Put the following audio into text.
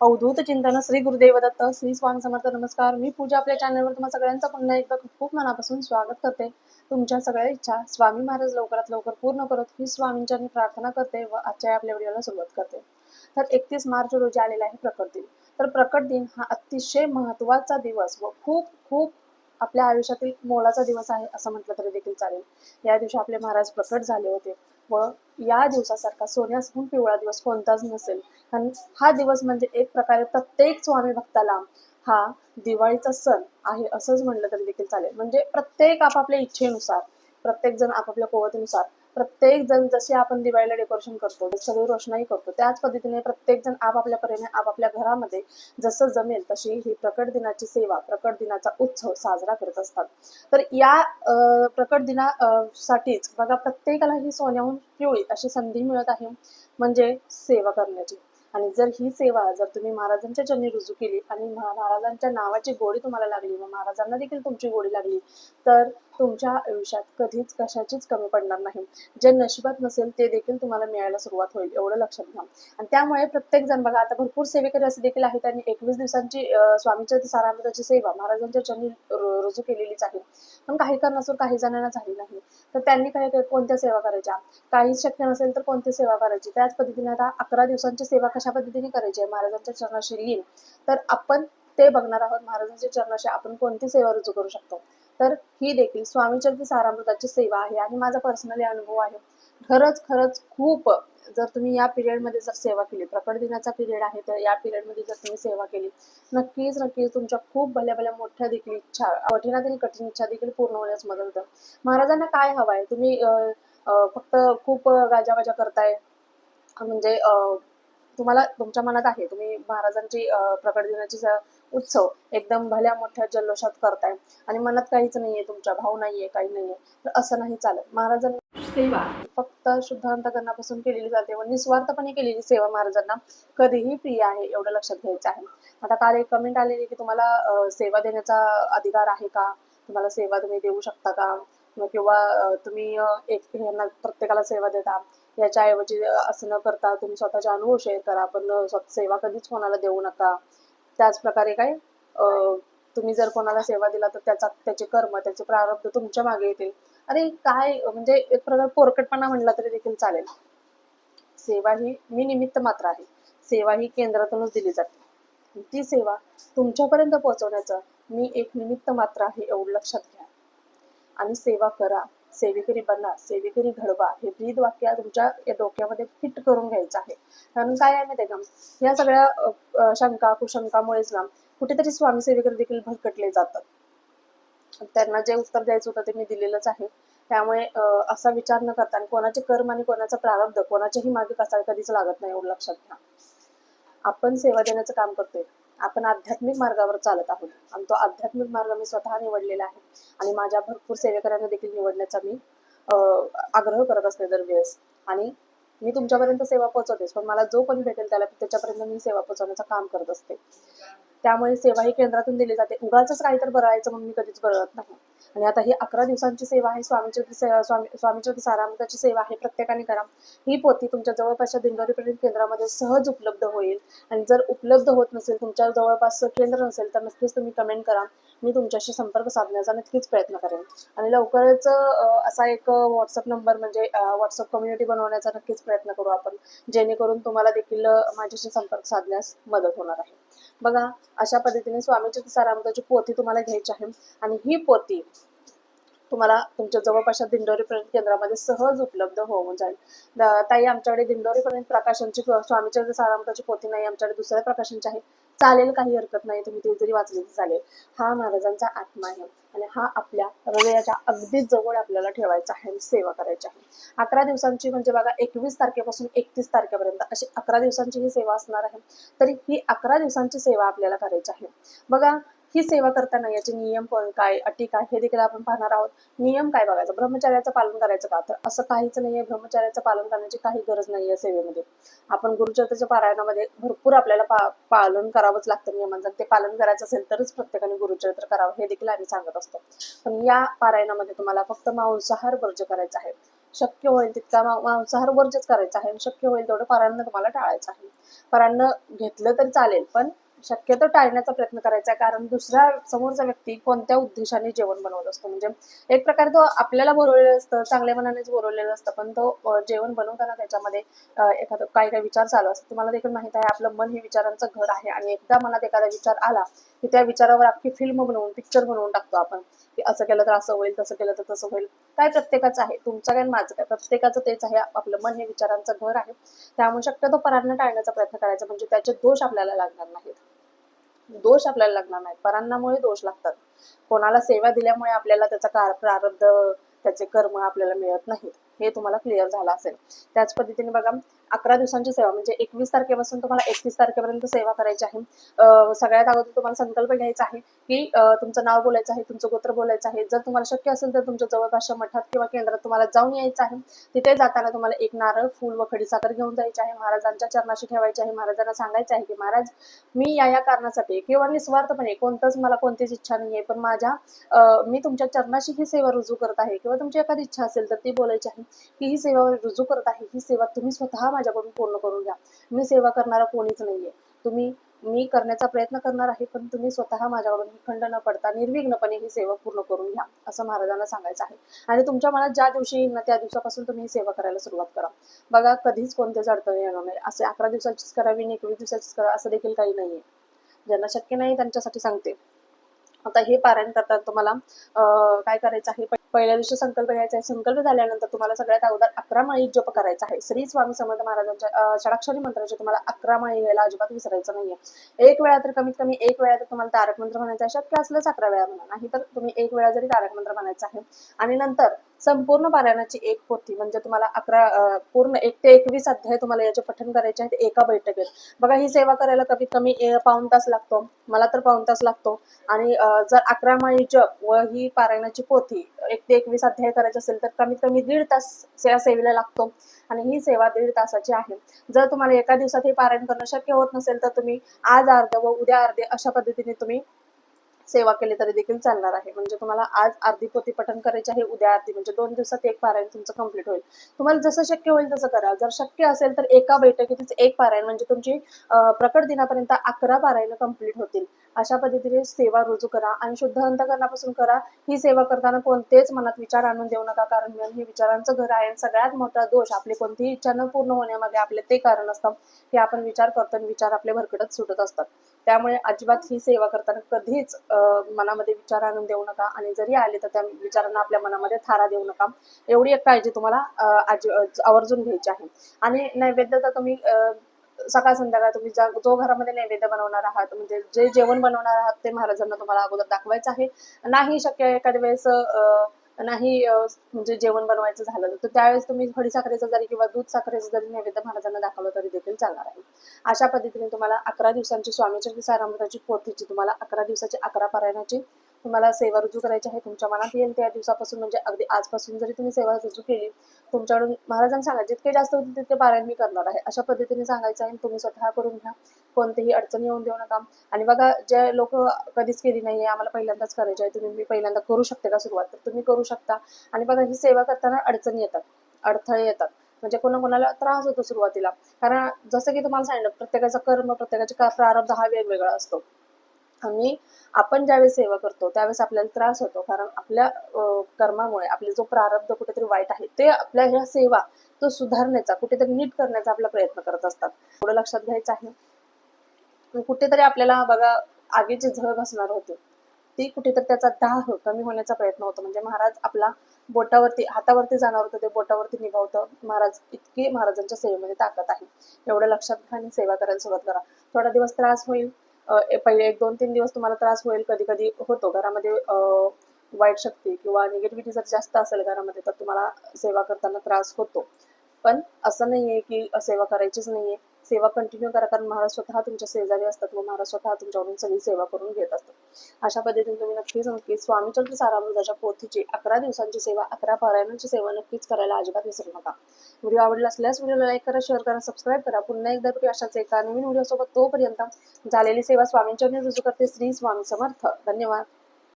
अवधूत चिंतन श्री गुरुदेव दत्त श्री स्वामी समर्थ नमस्कार. मी पूजा आपल्या चॅनलवर तुम्हाला सगळ्यांचं पुन्हा एकदा खूप खूप मनापासून स्वागत करते. तुमच्या सगळ्या इच्छा स्वामी महाराज लवकरात लवकर पूर्ण करत ही स्वामींच्या मी प्रार्थना करते व आजच्या आपल्या व्हिडिओला सुरुवात करते. तर एकतीस मार्च रोजी आलेला आहे प्रकट दिन. तर प्रकट दिन हा अतिशय महत्त्वाचा दिवस व खूप खूप आपल्या आयुष्यातील मोलाचा दिवस आहे असं म्हटलं तरी देखील चालेल. या दिवशी आपले महाराज प्रकट झाले होते. व या दिवसासारखा सोन्यासहून पिवळा दिवस कोणताच नसेल. कारण हा दिवस म्हणजे एक प्रकारे प्रत्येक स्वामी भक्ताला हा दिवाळीचा सण आहे असंच म्हणलं तरी देखील चालेल. म्हणजे प्रत्येक आपापल्या इच्छेनुसार प्रत्येक जण आपापल्या कुवतीनुसार प्रत्येक जण जसे आपण दिवाळीला डेकोरेशन करतो सगळी रोषणाई करतो त्याच पद्धतीने प्रत्येक जण आपापल्या परीने आपापल्या घरामध्ये जसं जमेल तशी ही प्रकट दिनाची सेवा प्रकट दिनाचा उत्सव साजरा करत असतात. तर या प्रकट दिना साठीच बघा प्रत्येकाला ही सोन्याहून पिवळी अशी संधी मिळत आहे म्हणजे सेवा करण्याची. आणि जर ही सेवा जर तुम्ही महाराजांच्या चरणी रुजू केली आणि महाराजांच्या नावाची गोडी तुम्हाला लागली व महाराजांना देखील तुमची गोडी लागली तर तुमच्या आयुष्यात कधीच कशाचीच कमी पडणार नाही. जे नशिबात नसेल ते देखील तुम्हाला मिळायला सुरुवात होईल एवढं लक्षात घ्या. आणि त्यामुळे प्रत्येक जण बघा आता भरपूर सेवेकरी असे देखील आहेत त्यांनी एकवीस दिवसांची स्वामीच्या सारामृताची सेवा महाराजांच्या चरणी रुजू केलेलीच आहे. पण काही कारणास्तव काही जणांना झाली नाही. तर त्यांनी काय कोणत्या सेवा करायच्या? काही शक्य नसेल तर कोणती सेवा करायची? त्याच पद्धतीने आता अकरा दिवसांची सेवा कशा पद्धतीने करायची आहे? महाराजांच्या चरणाशी येईल तर आपण ते बघणार आहोत महाराजांच्या चरणाशी आपण कोणती सेवा रुजू करू शकतो. तर ही देखील स्वामीचरित्र सारामृताची सेवा आहे आणि माझा पर्सनली अनुभव आहे. खरंच खरंच खूप जर तुम्ही या पिरियडमध्ये जर सेवा केली प्रकट दिनाचा पिरियड आहे तर या पिरियडमध्ये जर तुम्ही सेवा केली नक्कीच नक्कीच तुमच्या खूप भल्या भल्या मोठ्या देखील इच्छा कठीणातील कठीण इच्छा देखील पूर्ण होण्यास मदत होतं. महाराजांना काय हवं आहे तुम्ही फक्त खूप गाजावाजा करताय म्हणजे तुम्हाला तुमच्या मनात आहे. तुम्ही महाराजांची प्रकट दिनाची उत्सव एकदम भल्या मोठ्या जल्लोषात करताय. आणि मनात काहीच नाहीये तुमच्या भाव नाहीये काही नाहीये. तर असं नाही चालत. महाराजांना सेवा. फक्त शुद्धांतकरणापासून केलेली जाते व निस्वार्थपणे केलेली सेवा महाराजांना कधीही प्रिय आहे एवढं लक्षात घ्यायचं आहे. आता काल एक कमेंट आलेली की तुम्हाला सेवा देण्याचा अधिकार आहे का? तुम्हाला सेवा तुम्ही देऊ शकता का? मग किंवा तुम्ही एक प्रत्येकाला सेवा देता. याच्याऐवजी असं न करता तुम्ही स्वतःचे अनुभव शेअर करा. पण सेवा कधीच कोणाला देऊ नका. त्याच प्रकारे काय तुम्ही जर कोणाला सेवा दिला तर त्याचा त्याचे कर्म त्याचे प्रारब्ध तुमच्या मागे येतील. अरे काय म्हणजे एक प्रकार पोरकटपणा म्हणला तरी देखील चालेल. सेवा ही मी निमित्त मात्र आहे. सेवा ही केंद्रातूनच दिली जाते. ती सेवा तुमच्यापर्यंत पोहोचवण्याचं मी एक निमित्त मात्र आहे एवढं लक्षात घ्या. आणि सेवा करा. सेवेकरी बना सेवेकरी घडवा हे ब्रीद वाक्य तुमच्या या डोक्यामध्ये फिट करून घ्यायचं आहे. कारण काय आहे माहिती का? या सगळ्या शंका कुशंकामुळेच ना कुठेतरी स्वामी सेवेकरी देखील भरकटले जातात. त्यांना जे उत्तर द्यायचं होतं ते मी दिलेलंच आहे. त्यामुळे असा विचार न करता आणि कोणाचे कर्म आणि कोणाचा प्रारब्ध कोणाच्याही मागे कसा कधीच लागत नाही एवढं लक्षात घ्या. आपण सेवा देण्याचं काम करतोय. आपण आध्यात्मिक मार्गावर चालत आहोत. आणि तो आध्यात्मिक मार्ग मी स्वतः निवडलेला आहे. आणि माझ्या भरपूर सेवेकऱ्यांना देखील निवडण्याचा मी आग्रह करत असते दरवेळेस. आणि मी तुमच्यापर्यंत सेवा पोहोचवतेच पण मला जो कोणी भेटेल त्याला त्याच्यापर्यंत मी सेवा पोहोचवण्याचं काम करत असते. त्यामुळे सेवा ही केंद्रातून दिली जाते. उगाच काहीतरी बरवायचं म्हणून मी कधीच बरळत नाही. आणि आता ही अकरा दिवसांची सेवा आहे स्वामीची सेवा स्वामी स्वामीच्या सारामृताची सेवा आहे प्रत्येकाने करा. ही पोथी तुमच्या जवळपासच्या दिंडोरी केंद्रामध्ये सहज उपलब्ध होईल. आणि जर उपलब्ध होत नसेल तुमच्या जवळपास केंद्र नसेल तर नक्कीच तुम्ही कमेंट करा. मी तुमच्याशी संपर्क साधण्याचा नक्कीच प्रयत्न करेन. आणि लवकरच असा एक व्हॉट्सअप नंबर म्हणजे व्हॉट्सअप कम्युनिटी बनवण्याचा नक्कीच प्रयत्न करू आपण. जेणेकरून तुम्हाला देखील माझ्याशी संपर्क साधण्यास मदत होणार आहे. बघा अशा पद्धतीने स्वामीची सारामृताची पोथी तुम्हाला घ्यायची आहे. आणि ही पोथी तुम्हाला तुमच्या जवळपासच्या दिंडोरी पर्यंत केंद्रामध्ये सहज उपलब्ध होऊन जाईल. ताई आमच्याकडे दिंडोरी पर्यंत प्रकाशनची स्वामीच्या सारामताची पोथी नाही आमच्याकडे दुसऱ्या प्रकाशनची आहे. चालेल काही हरकत नाही. तुम्ही ती जरी वाचली तरी चालेल. हा महाराजांचा आत्मा आहे आणि हा आपल्या हृदयाच्या अगदी जवळ आपल्याला ठेवायचा आहे आणि सेवा करायची आहे. अकरा दिवसांची म्हणजे बघा एकवीस तारखेपासून एकतीस तारखेपर्यंत अशी अकरा दिवसांची ही सेवा असणार आहे. तरी ही अकरा दिवसांची सेवा आपल्याला करायची आहे. बघा ही सेवा करताना याचे नियम पण काय अटी काय हे देखील आपण पाहणार आहोत. नियम काय बघायचं? ब्रह्मचर्याचं पालन करायचं का? तर असं काहीच नाहीये. ब्रह्मचार्याचं पालन करण्याची काही गरज नाहीये सेवेमध्ये. आपण गुरुचरित्राच्या पारायणामध्ये भरपूर आपल्याला पा पालन करावंच लागतं नियमांचं. ते पालन करायचं असेल तरच प्रत्येकाने गुरुचरित्र करावं हे देखील आम्ही सांगत असतो. पण या पारायणामध्ये तुम्हाला फक्त मांसाहार वर्ज करायचा आहे. शक्य होईल तितका मांसाहार वर्जच करायचा आहे. आणि शक्य होईल तेवढं पारायण तुम्हाला टाळायचं आहे. परान्न घेतलं तरी चालेल पण शक्यतो टाळण्याचा प्रयत्न करायचा कारण दुसऱ्या समोरचा व्यक्ती कोणत्या उद्देशाने जेवण बनवत असतो? म्हणजे एक प्रकारे तो आपल्याला बोलवलेलं असतं चांगल्या मनानेच बोलवलेलं असतं. पण तो जेवण बनवताना त्याच्यामध्ये एखादं काही काही विचार चालू असतो तुम्हाला देखील माहीत आहे आपलं मन हे विचारांचं घर आहे. आणि एकदा मनात एखादा विचार आला की त्या विचारावर आपली फिल्म बनवून पिक्चर बनवून टाकतो आपण. की असं केलं तर असं होईल तसं केलं तर तसं होईल. काय प्रत्येकाचं आहे? तुमचं काय माझं काय? प्रत्येकाचं तेच आहे. आपलं मन हे विचारांचं घर आहे. त्यामुळे शक्यतो परांना टाळण्याचा प्रयत्न करायचा. म्हणजे त्याचे दोष आपल्याला लागणार नाहीत. दोष आपल्याला लागणार नाही परांनामुळे दोष लागतात. कोणाला सेवा दिल्यामुळे आपल्याला त्याचा कार प्रारब्ध त्याचे कर्म आपल्याला मिळत नाहीत. हे तुम्हाला क्लिअर झालं असेल. त्याच पद्धतीने बघा अकरा दिवसांची सेवा म्हणजे एकवीस तारखेपासून तुम्हाला एकतीस तारखेपर्यंत सेवा करायची आहे. सगळ्यात अगोदर तुम्हाला संकल्प घ्यायचा आहे की तुमचं नाव बोलायचं आहे तुमचं गोत्र बोलायचं आहे. जर तुम्हाला शक्य असेल तर तुमच्या जवळपासच्या मठात किंवा केंद्रात तुम्हाला जाऊन यायचं आहे. तिथे जाताना तुम्हाला एक नारळ फूल व खडीसाखर घेऊन जायचे आहे. महाराजांच्या चरणाशी ठेवायचे आहे. महाराजांना सांगायचं आहे की महाराज मी या या कारणासाठी किंवा निस्वार्थपणे कोणतंच मला कोणतीच इच्छा नाही आहे पण माझ्या मी तुमच्या चरणाशी ही सेवा रुजू करत आहे. किंवा तुमची एखादी इच्छा असेल तर ती बोलायची आहे की ही सेवा रुजू करत आहे. ही सेवा तुम्ही स्वतः माझ्याकडून पूर्ण करून घ्या. मी सेवा करणारा कोणीच नाहीये. तुम्ही मी करण्याचा प्रयत्न करणार आहे पण तुम्ही स्वतः माझ्याकडून खंड न पडता निर्विघ्नपणे ही सेवा पूर्ण करून घ्या असं महाराजांना सांगायचं आहे. आणि तुमच्या मनात ज्या दिवशी येईल ना त्या दिवसापासून तुम्ही ही सेवा करायला सुरुवात करा. बघा कधीच कोणतेच अडचण येणार नाही असे अकरा दिवसाचीच करावी आणि एकवीस दिवसाचीच करा असं देखील काही नाहीये. ज्यांना शक्य नाही त्यांच्यासाठी सांगते. आता हे पारायण करतात तुम्हाला. काय करायचं आहे? पहिल्या दिवशी संकल्प घ्यायचा आहे. संकल्प झाल्यानंतर तुम्हाला सगळ्यात अगोदर अकरा माळी जप करायचा आहे. श्री स्वामी समर्थ महाराजांच्या षडाक्षरी मंत्राचे तुम्हाला अकरा माळी घ्यायला अजिबात विसरायचं नाहीये. एक वेळा तर कमीत कमी एक वेळा तर तुम्हाला तारक मंत्र म्हणायचा आहे. शक्य असलंच अकरा वेळा म्हणा. नाही तर तुम्ही एक वेळा जरी तारक मंत्र म्हणायचं आहे आणि नंतर संपूर्ण पारायणाची एक पोथी म्हणजे तुम्हाला अकरा पूर्ण एक ते एकवीस अध्याय तुम्हाला याचे पठण करायचे आहेत एका बैठकीत. बघा ही सेवा करायला कमीत कमी पाऊन पाऊण तास लागतो. मला तर पाऊण तास लागतो. आणि जर अकरा माई जप व ही पारायणाची पोथी एक ते एकवीस अध्याय करायचे असेल तर कमीत कमी दीड तास या सेवेला लागतो. आणि ही सेवा दीड तासाची आहे. जर तुम्हाला एका दिवसात हे पारायण करणं शक्य होत नसेल तर तुम्ही आज अर्ध व उद्या अर्धे अशा पद्धतीने तुम्ही सेवा केली तरी देखील चालणार आहे. म्हणजे तुम्हाला आज अर्धी पोती पठण करायची आहे उद्या अर्धी म्हणजे दोन दिवसात एक पारायण तुमचं कंप्लीट होईल. तुम्हाला जसं शक्य होईल तसं करा. जर शक्य असेल तर एका बैठकीतच एक पारायण म्हणजे तुमची प्रकट दिनापर्यंत अकरा पारायण कंप्लीट होतील. अशा पद्धतीने सेवा रुजू करा आणि शुद्ध अंतकरणापासून करा. ही सेवा करताना कोणतेच मनात विचार आणून देऊ नका. कारण मन हे विचारांचं घर आहे आणि सगळ्यात मोठा दोष आपली कोणतीही इच्छा न पूर्ण होण्यामध्ये आपले ते कारण असतं. की आपण विचार करतो आणि विचार आपले भरकटत सुटत असतात. त्यामुळे अजिबात ही सेवा करताना कधीच मनामध्ये विचार आणून देऊ नका आणि जरी आले तर त्या विचारांना आपल्या मनामध्ये थारा देऊ नका. एवढी एक काळजी तुम्हाला आजी- आवर्जून घ्यायची आहे. आणि नैवेद्य तर तुम्ही सकाळ संध्याकाळ तुम्ही ज्या जो घरामध्ये नैवेद्य बनवणार आहात म्हणजे जे जेवण बनवणार आहात ते महाराजांना तुम्हाला अगोदर दाखवायचं आहे. नाही शक्य एखाद्या वेळेस अं, नाही म्हणजे जेवण बनवायचं झालं तर त्यावेळेस तुम्ही खडी साखरेचं जरी किंवा दूध साखरेचं जरी नैवेद्य महाराजांना दाखवलं तरी देखील चालणार आहे. अशा पद्धतीने तुम्हाला अकरा दिवसांची स्वामीचरित्र सारामृताची पोथीची तुम्हाला अकरा दिवसाची अकरा पारायणाची तुम्हाला सेवा रुजू करायची आहे तुमच्या मनात येईल त्या दिवसापासून म्हणजे अगदी आजपासून जरी तुम्ही सेवा रुजू केली तुमच्याकडून महाराजांना सांगा जितके जास्त होतील तितके पारायण मी करणार आहे. अशा पद्धतीने सांगायचं आहे तुम्ही स्वतः करून घ्या. कोणतीही अडचण येऊन देऊ नका. आणि बघा जे लोक कधीच केली नाहीये आम्हाला पहिल्यांदाच करायचे आहे तुम्ही मी पहिल्यांदा करू शकते का सुरुवात? तर तुम्ही करू शकता. आणि बघा ही सेवा करताना अडचणी येतात अडथळे येतात. म्हणजे कोणाकोणाला त्रास होतो सुरुवातीला. कारण जसं की तुम्हाला सांगितलं प्रत्येकाचा कर्म प्रत्येकाचे प्रारब्ध हा वेगवेगळा असतो. आणि आपण ज्यावेळेस सेवा करतो त्यावेळेस आपल्याला त्रास होतो. कारण आपल्या कर्मामुळे आपले जो प्रारब्ध कुठेतरी वाईट आहे ते आपल्या ह्या सेवा तो सुधारण्याचा कुठेतरी नीट करण्याचा आपला प्रयत्न करत असतात. थोडं लक्षात घ्यायचं आहे. कुठेतरी आपल्याला बघा आगीची झळ बसणार होते ती कुठेतरी त्याचा दाह कमी होण्याचा प्रयत्न होतो. म्हणजे महाराज आपला बोटावरती हातावरती जाणार होतं ते बोटावरती निभावतं महाराज इतकी महाराजांच्या सेवेमध्ये ताकद आहे. एवढं लक्षात घ्या आणि सेवा करायला सुरुवात करा. थोडा दिवस त्रास होईल. पहिले एक दोन तीन दिवस तुम्हाला त्रास होईल कधी कधी होतो. घरामध्ये वाईट शक्ती किंवा निगेटिव्हिटी जर जास्त असेल घरामध्ये तर तुम्हाला सेवा करताना त्रास होतो. पण असं नाहीये की सेवा करायचीच नाहीये. सेवा कंटिन्यू करा कारण महाराज स्वतः तुमच्या शेजारी असतात व महाराज स्वतः तुमच्याकडून सगळी सेवा करून घेत असतात. अशा पद्धतीने तुम्ही नक्कीच नक्कीच स्वामीचंद्र सारामृताच्या पोथीची अकरा दिवसांची सेवा अकरा पारायणांची सेवा नक्कीच करायला अजिबात विसरू नका. व्हिडिओ आवडला असल्यास व्हिडिओला लाईक करा शेअर करा सबस्क्राईब करा. पुन्हा एकदा भेटू अशाच एका नवीन व्हिडिओ सोबत तोपर्यंत झालेली सेवा स्वामींच्या रुजू करते श्री स्वामी समर्थ. धन्यवाद.